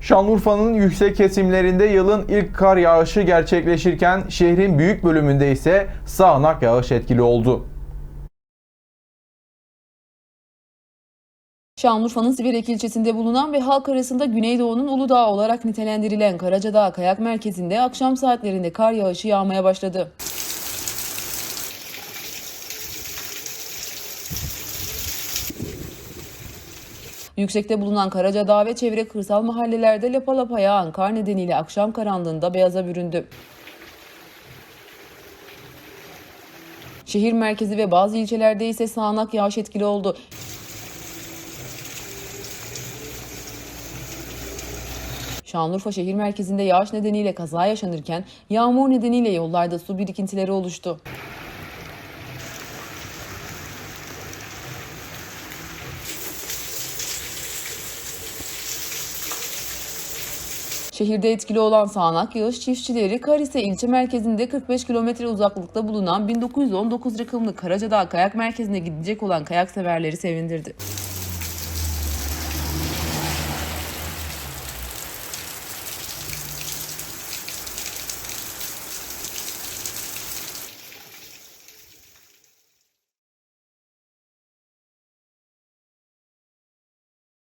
Şanlıurfa'nın yüksek kesimlerinde yılın ilk kar yağışı gerçekleşirken şehrin büyük bölümünde ise sağanak yağış etkili oldu. Şanlıurfa'nın Siverek ilçesinde bulunan ve halk arasında Güneydoğu'nun Uludağ olarak nitelendirilen Karacadağ Kayak Merkezi'nde akşam saatlerinde kar yağışı yağmaya başladı. Yüksekte bulunan Karacadağ ve çevre kırsal mahallelerde lapa lapa yağan kar nedeniyle akşam karanlığında beyaza büründü. Şehir merkezi ve bazı ilçelerde ise sağanak yağış etkili oldu. Şanlıurfa şehir merkezinde yağış nedeniyle kaza yaşanırken yağmur nedeniyle yollarda su birikintileri oluştu. Şehirde etkili olan sağanak yağış çiftçileri Karise ilçe merkezinde 45 kilometre uzaklıkta bulunan 1919 rakımlı Karacadağ Kayak Merkezi'ne gidecek olan kayak severleri sevindirdi.